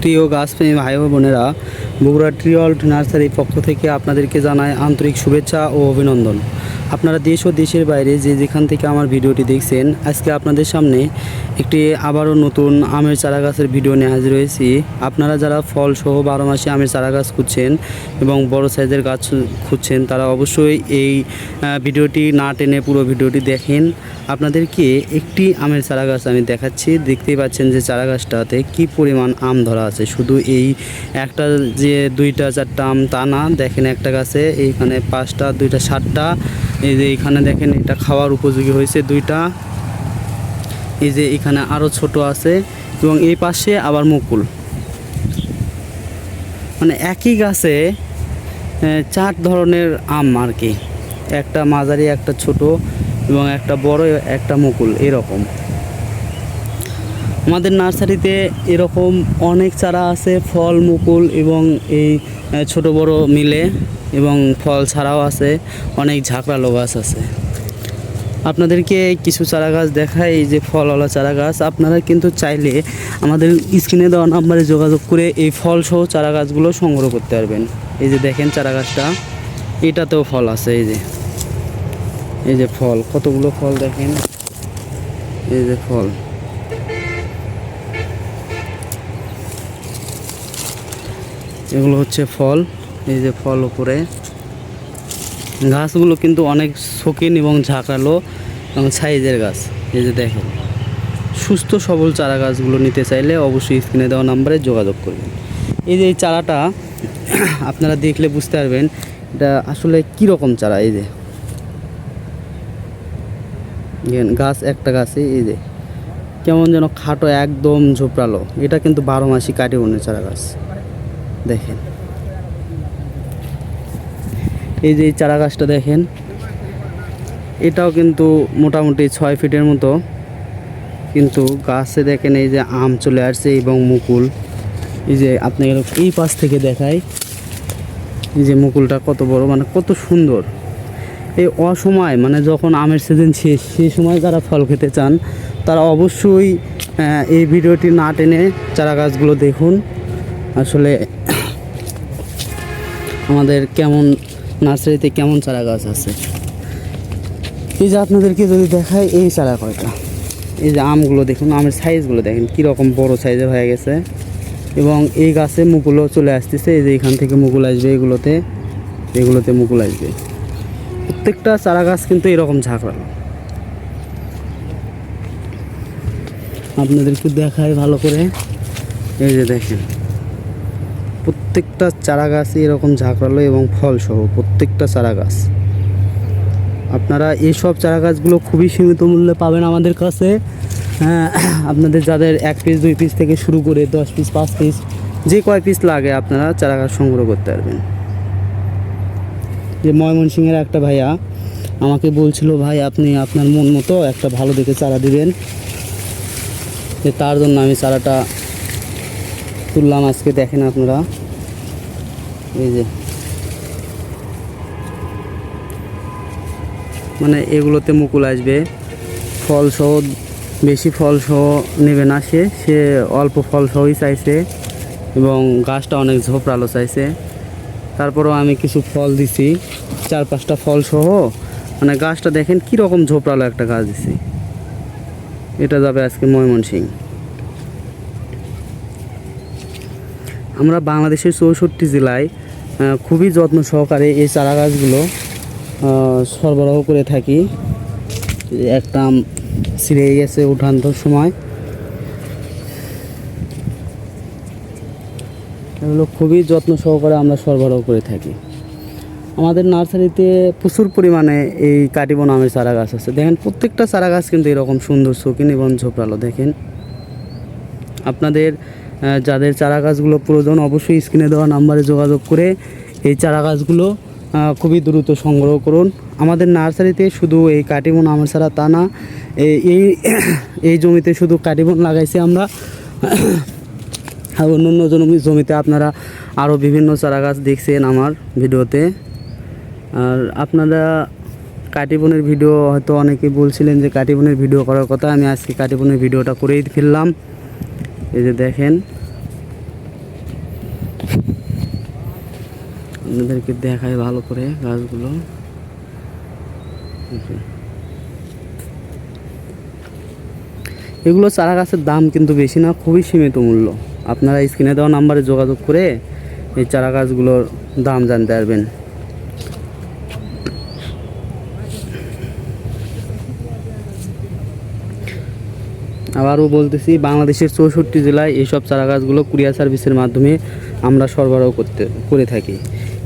প্রিয় গাছপ্রেমী ভাই ও বোনেরা, বগুড়া ট্রিঅল্ট নার্সারির পক্ষ থেকে আপনাদেরকে জানায় আন্তরিক শুভেচ্ছা ও অভিনন্দন। আপনারা দেশ ও দেশের বাইরে যে যেখান থেকে আমার ভিডিওটি দেখছেন, আজকে আপনাদের সামনে একটি আবারও নতুন আমের চারা গাছের ভিডিও নিয়ে হাজির হয়েছি। আপনারা যারা ফল সহ বারো মাসে আমের চারা গাছ খুঁজছেন এবং বড় সাইজের গাছ খুঁজছেন, তারা অবশ্যই এই ভিডিওটি না টেনে পুরো ভিডিওটি দেখেন। আপনাদেরকে একটি আমের চারা গাছ আমি দেখাচ্ছি। দেখতেই পাচ্ছেন যে চারা গাছটাতে কি পরিমাণ আম ধরা আছে। শুধু এই একটা যে দুইটা, চারটা আম তা না, দেখেন একটা গাছে এইখানে পাঁচটা, দুইটা, সাতটা এই যে এখানে দেখেন এটা খাওয়ার উপযোগী হয়েছে দুইটা। এই যে এখানে আরও ছোট আছে এবং এই পাশে আবার মুকুল। মানে একই গাছে চার ধরনের আম আর কি। একটা মাঝারি, একটা ছোট এবং একটা বড়, একটা মুকুল, এরকম। আমাদের নার্সারিতে এরকম অনেক চারা আছে, ফল, মুকুল এবং এই ছোট বড় মিলে এবং ফল ছাড়াও আছে, অনেক ঝাঁকড়ালো গাছ আছে। আপনাদেরকে কিছু চারা গাছ দেখাই যে ফলওয়ালা চারা গাছ। আপনারা কিন্তু চাইলে আমাদের স্ক্রিনে দেওয়া নাম্বারে যোগাযোগ করে এই ফল সহ চারা গাছগুলো সংগ্রহ করতে পারবেন। এই যে দেখেন চারা গাছটা, এটাতেও ফল আছে, এই যে। এই যে ফল, কতগুলো ফল দেখেন? এই যে ফল। এগুলো হচ্ছে ফল, এই যে ফল উপরে। গাছগুলো কিন্তু অনেক শৌখিন এবং ঝাঁকালো এবং সাইজের গাছ, এই যে দেখেন। সুস্থ সবল চারা গাছগুলো নিতে চাইলে অবশ্যই স্ক্রিনে দেওয়া নাম্বারে যোগাযোগ করবেন। এই যে এই চারাটা, আপনারা দেখলে বুঝতে পারবেন এটা আসলে কীরকম চারা, এই যে। গাছ একটা গাছে, এই যে। কেমন যেন খাটো, একদম ঝোপড়ালো। এটা কিন্তু বারো মাসি কাটে বনের চারা গাছ। দেখেন। এই যে চারা গাছটা দেখেন, এটাও কিন্তু মোটামুটি ছয় ফিটের মতো। কিন্তু গাছে দেখেন এই যে আম চলে আসছে এবং মুকুল। এই যে আপনাকে এই পাশ থেকে দেখাই, এই যে মুকুলটা কত বড় মানে কত সুন্দর। এই অসময় মানে যখন আমের সিজন শেষ সেই সময় যারা ফল খেতে চান, তারা অবশ্যই এই ভিডিওটি না টেনে চারা গাছগুলো দেখুন। আসলে আমাদের কেমন নার্সারিতে কেমন চারা গাছ আছে? এই যে আপনাদেরকে যদি দেখায় এই চারা কয়টা? এই যে আমগুলো দেখুন আমের সাইজগুলো দেখেন কীরকম বড় সাইজের হয়ে গেছে। এবং এই গাছে মুকুলও চলে আসতেছে এই যে এখান থেকে মুকুল আসবে এগুলোতে এগুলোতে মুকুল আসবে। প্রত্যেকটা চারা গাছ কিন্তু এরকম ঝাঁকড়ানো আপনাদেরকে দেখায় ভালো করে। এই যে দেখেন প্রত্যেকটা চারা গাছই এরকম ঝাঁকড়ালো এবং ফল সহ প্রত্যেকটা চারা গাছ আপনারা এইসব চারা গাছগুলো খুবই সীমিত মূল্যে পাবেন আমাদের কাছে। হ্যাঁ, আপনাদের যাদের এক পিস দুই পিস থেকে শুরু করে দশ পিস পাঁচ পিস যে কয় পিস লাগে আপনারা চারা গাছ সংগ্রহ করতে পারবেন। যে ময়মনসিংহের একটা ভাইয়া আমাকে বলছিল ভাই আপনি আপনার মন মতো একটা ভালো দেখে চারা দিবেন। যে তার জন্য আমি চারাটা তুললাম আজকে, দেখেন আপনারা। এই যে। মানে এগুলোতে মুকুল আসবে। ফল সহ বেশি ফল সহ নেবে না সে। সে অল্প ফল সহই চাইছে এবং গাছটা অনেক ঝোপড়ালো চাইছে। তারপরেও আমি কিছু ফল দিছি, চার পাঁচটা ফল সহ মানে গাছটা দেখেন কীরকম ঝোপড়ালো একটা গাছ দিছি। এটা যাবে আজকে ময়মনসিং আমরা বাংলাদেশের চৌষট্টি জেলায় খুবই যত্ন সহকারে এই চারা গাছগুলো সরবরাহ করে থাকি। একটা ছিঁড়ে গেছে উঠানোর সময়। এগুলো খুবই যত্ন সহকারে আমরা সরবরাহ করে থাকি। আমাদের নার্সারিতে প্রচুর পরিমাণে এই কাটিবন আমের চারা গাছ আছে। দেখেন, প্রত্যেকটা চারা গাছ কিন্তু এরকম সুন্দর শৌখিন এবং ঝোপড়ালো দেখেন। আপনাদের যাদের চারা গাছগুলো প্রয়োজন অবশ্যই স্ক্রিনে দেওয়া নাম্বারে যোগাযোগ করে এই চারা গাছগুলো খুবই দ্রুত সংগ্রহ করুন। আমাদের নার্সারিতে শুধু এই কাটিবন আমের ছাড়া তা না, এই- এই জমিতে শুধু কাটিবন লাগাইছি আমরা। আর অন্য অন্য জমি, জমিতে আপনারা আরও বিভিন্ন চারা গাছ দেখছেন আমার ভিডিওতে। আর আপনারা কাটিবনের ভিডিও হয়তো অনেকে বলছিলেন যে কাটিবনের ভিডিও করার কথা, আমি আজকে কাটিবনের ভিডিওটা করেই ফেললাম। এই যে দেখেন। আপনাদেরকে দেখায় ভালো করে গাছগুলো। এগুলো চারা গাছের দাম কিন্তু বেশি না, খুবই সীমিত মূল্য। আপনারা স্ক্রিনে দেওয়া নাম্বারে যোগাযোগ করে এই চারা গাছগুলোর দাম জানতে পারবেন। আবারও বলতেছি, বাংলাদেশের চৌষট্টি জেলায় এইসব চারা গাছগুলো কুরিয়ার সার্ভিসের মাধ্যমে আমরা সরবরাহ করতে, করে থাকি।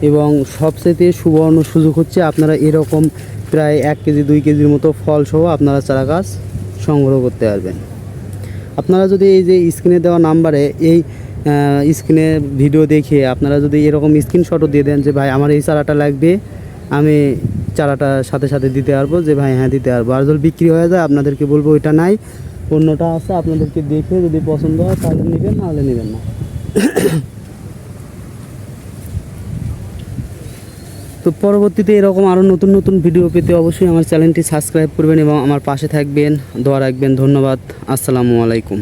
এবং সবচেয়ে সুবর্ণ সুযোগ হচ্ছে আপনারা এরকম প্রায় এক কেজি, দুই কেজির মতো ফল সহ আপনারা চারা গাছ সংগ্রহ করতে পারবেন। আপনারা যদি এই যে স্ক্রিনে দেওয়া নাম্বারে এই স্ক্রিনে ভিডিও দেখে আপনারা যদি এরকম স্ক্রিনশটও দিয়ে দেন যে, ভাই, আমার এই চারাটা লাগবে, আমি চারাটা সাথে সাথে দিতে পারব। যে, ভাই হ্যাঁ দিতে পারব। আর যদি বিক্রি হয়ে যায়, আপনাদেরকে বলব, ওইটা নাই। অন্যটা আছে, আপনাদেরকে দেখে যদি পছন্দ হয় তাহলে নেবেন, নাহলে নেবেন না। তো পরবর্তীতে এরকম আরও নতুন নতুন ভিডিও পেতে অবশ্যই আমার চ্যানেলটি সাবস্ক্রাইব করবেন এবং আমার পাশে থাকবেন, দোয়া রাখবেন, ধন্যবাদ, আসসালামু আলাইকুম।